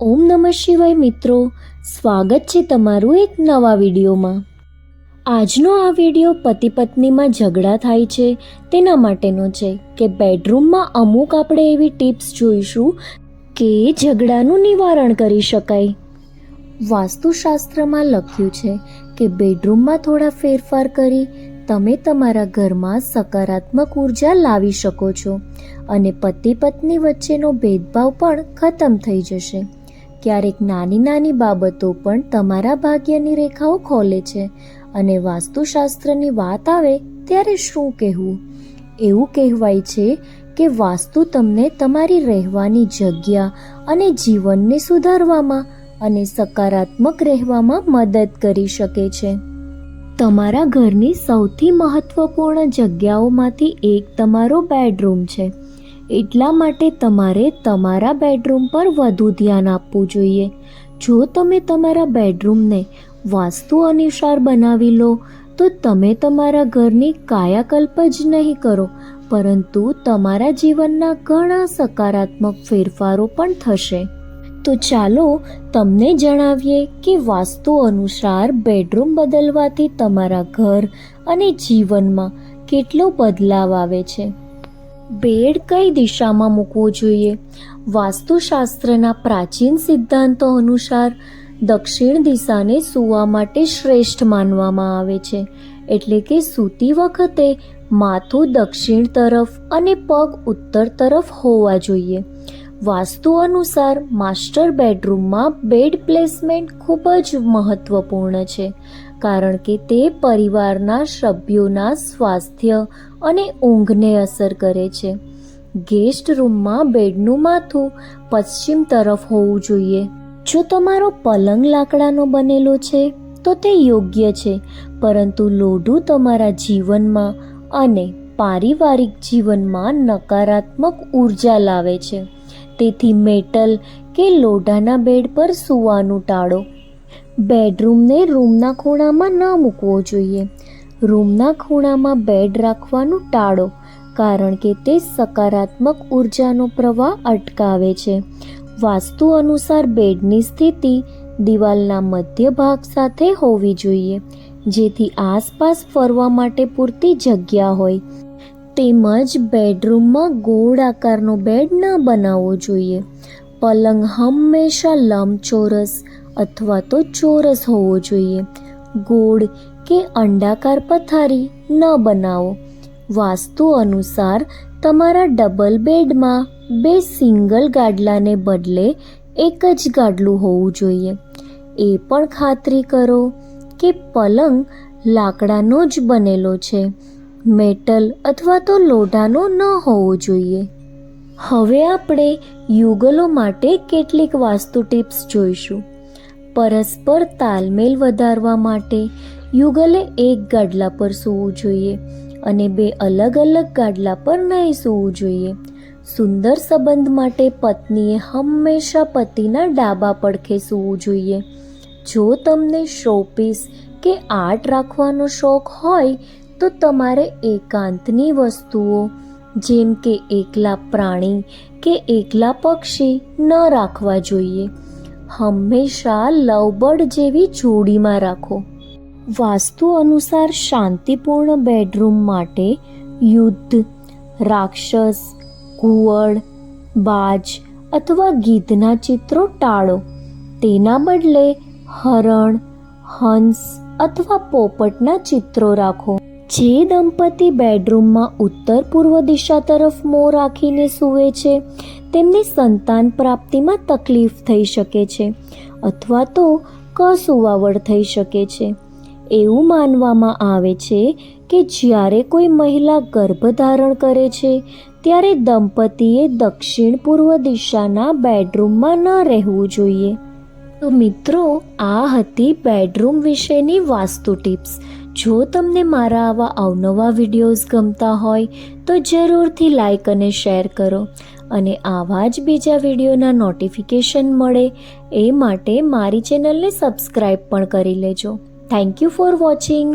ઓમ નમઃ શિવાય મિત્રો. સ્વાગત છે તમારું એક નવા વિડીયોમાં. આજનો આ વીડિયો પતિ પત્નીમાં ઝઘડા થાય છે, તેના માટેનો છે કે બેડરૂમમાં અમુક આપણે એવી ટિપ્સ જોઈશું કે ઝઘડાનું નિવારણ કરી શકાય. વાસ્તુશાસ્ત્રમાં લખ્યું છે કે બેડરૂમમાં થોડા ફેરફાર કરી તમે તમારા ઘરમાં સકારાત્મક ઊર્જા લાવી શકો છો અને પતિ પત્ની વચ્ચેનો ભેદભાવ પણ ખતમ થઈ જશે. ક્યારેક નાની નાની બાબતો પણ તમારા ભાગ્યની રેખાઓ ખોલે છે અને વાસ્તુશાસ્ત્રની વાત આવે ત્યારે શું કહેવું? એવું કહેવાય છે કે વાસ્તુ તમને તમારી રહેવાની જગ્યા અને જીવનને સુધારવામાં અને સકારાત્મક રહેવામાં મદદ કરી શકે છે. તમારા ઘરની સૌથી મહત્વપૂર્ણ જગ્યાઓમાંથી એક તમારો બેડરૂમ છે. એટલા માટે તમારે તમારા બેડરૂમ પર વધુ ધ્યાન આપવું જોઈએ. જો તમે તમારા બેડરૂમને વાસ્તુ અનુસાર બનાવી લો, તો તમે તમારા ઘરની કાયાકલ્પ જ નહીં કરો, પરંતુ તમારા જીવનના ઘણા સકારાત્મક ફેરફારો પણ થશે. તો ચાલો તમને જણાવીએ કે વાસ્તુ અનુસાર બેડરૂમ બદલવાથી તમારા ઘર અને જીવનમાં કેટલો બદલાવ આવે છે. બેડ કઈ દિશામાં મૂકવો જોઈએ? વાસ્તુશાસ્ત્રના પ્રાચીન સિદ્ધાંતો અનુસાર દક્ષિણ દિશાને સૂવા માટે શ્રેષ્ઠ માનવામાં આવે છે. એટલે કે સૂતી વખતે માથું દક્ષિણ તરફ અને પગ ઉત્તર તરફ હોવા જોઈએ. વાસ્તુ અનુસાર માસ્ટર બેડરૂમમાં બેડ પ્લેસમેન્ટ ખૂબ જ મહત્વપૂર્ણ છે, કારણ કે તે પરિવારના સભ્યોના સ્વાસ્થ્ય અને ઊંઘને અસર કરે છે. ગેસ્ટ રૂમમાં બેડનું માથું પશ્ચિમ તરફ હોવું જોઈએ. જો તમારો પલંગ લાકડાનો બનેલો છે, તો તે યોગ્ય છે, પરંતુ લોઢું તમારા જીવનમાં અને પારિવારિક જીવનમાં નકારાત્મક ઊર્જા લાવે છે. તેથી મેટલ કે લોઢાના બેડ પર સૂવાનું ટાળો. બેડરૂમને રૂમના ખૂણામાં ન મૂકવો જોઈએ. રૂમના ખૂણામાં બેડ રાખવાનું ટાળો, કારણ કે તે સકારાત્મક ઉર્જાનો પ્રવાહ અટકાવે છે. વાસ્તુ અનુસાર બેડની સ્થિતિ દિવાલના મધ્ય ભાગ સાથે હોવી જોઈએ, જેથી આસપાસ ફરવા માટે પૂરતી જગ્યા હોય. તેમજ બેડરૂમમાં ગોળ આકારનો બેડ ન બનાવવો જોઈએ. પલંગ હંમેશા લંબચોરસ અથવા તો ચોરસ હોવો જોઈએ. ગોળ કે અંડાકાર પથારી ન બનાવો. વાસ્તુ અનુસાર તમારા ડબલ બેડમાં બે સિંગલ ગાડલાને બદલે એક જ ગાડલું હોવું જોઈએ. એ પણ ખાતરી કરો કે પલંગ લાકડાનો જ બનેલો છે. મેટલ અથવા તો લોઢાનો ન હોવો જોઈએ. હવે આપણે યુગલો માટે કેટલીક વાસ્તુ ટિપ્સ જોઈશું. પરસ્પર તાલમેલ વધારવા માટે યુગલે એક ગાડલા પર સૂવું જોઈએ અને બે અલગ અલગ ગાડલા પર નહીં સૂવું જોઈએ. સુંદર સંબંધ માટે પત્નીએ હંમેશા પતિના ડાબા પડખે સૂવું જોઈએ. જો તમને શોપીસ કે આર્ટ રાખવાનો શોખ હોય તો તમારે એકાંતની વસ્તુઓ, જેમ કે એકલા પ્રાણી કે એકલા પક્ષી, ન રાખવા જોઈએ. હંમેશા લવબર્ડ જેવી જોડીમાં રાખો. વાસ્તુ અનુસાર શાંતિપૂર્ણ બેડરૂમ માટે યુદ્ધ, રાક્ષસ કુવડ બાજ અથવા ગીધના ચિત્રો ટાળો. તેના બદલે હરણ, હંસ અથવા પોપટના ચિત્રો રાખો. જે દંપતી બેડરૂમમાં ઉત્તર પૂર્વ દિશા તરફ મોં રાખીને સૂવે છે, તેમને સંતાન પ્રાપ્તિમાં તકલીફ થઈ શકે છે અથવા તો કસુવાવડ થઈ શકે છે. એવું માનવામાં આવે છે કે જ્યારે કોઈ મહિલા ગર્ભધારણ કરે છે, ત્યારે દંપતીએ દક્ષિણ પૂર્વ દિશાના બેડરૂમમાં ન રહેવું જોઈએ. તો મિત્રો, આ હતી બેડરૂમ વિશેની વાસ્તુ ટિપ્સ. જો તમને મારા આવા અવનવા વિડીયોઝ ગમતા હોય, તો જરૂરથી લાઈક અને શેર કરો અને આવા જ બીજા વિડીયોના નોટિફિકેશન મળે એ માટે મારી ચેનલને સબસ્ક્રાઈબ પણ કરી લેજો. Thank you for watching